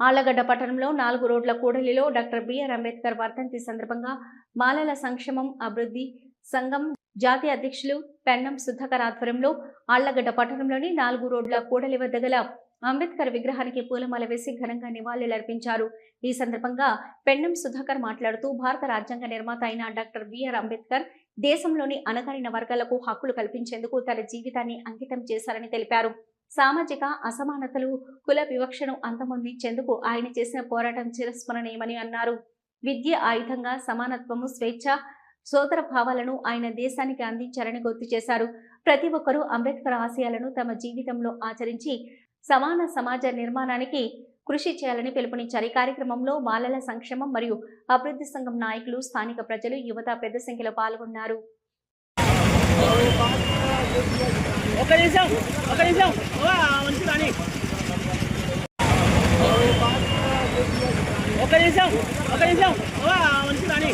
ఆళ్ళగడ్డ పట్టణంలో నాలుగు రోడ్ల కూడలిలో డాక్టర్ బిఆర్ అంబేద్కర్ వర్ధంతి సందర్భంగా మాలల సంక్షేమం అభివృద్ధి సంఘం జాతీయ అధ్యక్షులు పెన్నం సుధాకర్ ఆధ్వర్యంలో ఆళ్ళగడ్డ పట్టణంలోని నాలుగు రోడ్ల కూడలి వద్ద గల అంబేద్కర్ విగ్రహానికి పూలమాల వేసి ఘనంగా నివాళులర్పించారు. ఈ సందర్భంగా పెన్నం సుధాకర్ మాట్లాడుతూ భారత రాజ్యాంగ నిర్మాత అయిన డాక్టర్ బిఆర్ అంబేద్కర్ దేశంలోని అణగారిన వర్గాలకు హక్కులు కల్పించేందుకు తన జీవితాన్ని అంకితం చేశారని తెలిపారు. సామాజిక అసమానతలు కుల వివక్షను అంతమొందించేందుకు ఆయన చేసిన పోరాటం చిరస్మరణీయమని అన్నారు. విద్య ఆయుధంగా సమానత్వము స్వేచ్ఛ సోదర భావాలను ఆయన దేశానికి అందించారని గుర్తు చేశారు. ప్రతి ఒక్కరూ అంబేద్కర్ ఆశయాలను తమ జీవితంలో ఆచరించి సమాన సమాజ నిర్మాణానికి కృషి చేయాలని పిలుపునిచ్చారు. ఈ కార్యక్రమంలో మాలల సంక్షేమం మరియు అభివృద్ధి సంఘం నాయకులు స్థానిక ప్రజలు యువత పెద్ద సంఖ్యలో పాల్గొన్నారు. ఒక నిమిషం ఒక నిమిషం. మంచి రాని ఒక నిమిషం ఒక నిమిషం. మంచి రాని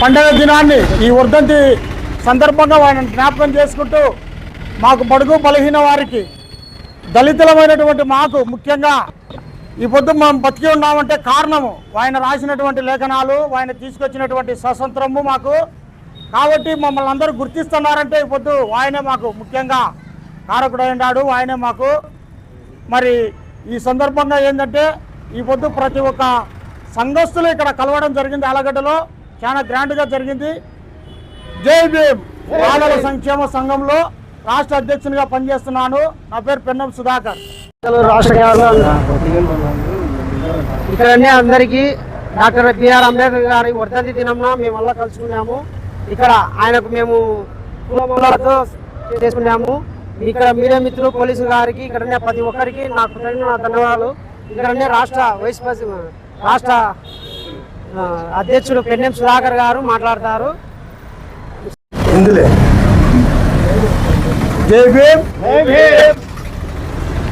పండగ దినాన్ని ఈ వర్ధంతి సందర్భంగా వారిని జ్ఞాపకం చేసుకుంటూ మాకు బడుగు బలహీన వారికి దళితులమైనటువంటి మాకు ముఖ్యంగా ఈ పొద్దు మనం బతికి ఉన్నామంటే కారణము. ఆయన రాసినటువంటి లేఖనాలు ఆయన తీసుకొచ్చినటువంటి స్వతంత్రము మాకు. కాబట్టి మమ్మల్ని అందరూ గుర్తిస్తున్నారంటే ఈ పొద్దు ఆయనే మాకు ముఖ్యంగా కారకుడైనాడు ఆయనే మాకు. మరి ఈ సందర్భంగా ఏంటంటే ఈ పొద్దు ప్రతి ఒక్క సంఘస్థులు ఇక్కడ కలవడం జరిగింది ఆలగడ్డలో. చాలా గ్రాండ్గా జరిగింది. జై భీమ్. బాలల సంక్షేమ సంఘంలో రాష్ట్ర అధ్యక్షునిగా పనిచేస్తున్నాను. నా పేరు పెన్నం సుధాకర్. రాష్ట్ర ఇక్కడనే అందరికీ డాక్టర్ బిఆర్ అంబేద్కర్ గారి వర్ధంతి దినంలో మేము అలా కలుసుకున్నాము. ఇక్కడ ఆయనకు మేము కులమూలతో చేసుకున్నాము. ఇక్కడ మీడియా మిత్రులు పోలీసు గారికి ఇక్కడనే ప్రతి ఒక్కరికి నాకు కృతజ్ఞ ధన్యవాదాలు. ఇక్కడనే రాష్ట్ర వైస్ రాష్ట్ర అధ్యక్షుడు పెన్నెం సుధాకర్ గారు మాట్లాడతారు. ఇందులే. జై భీమ్. ఈరోజు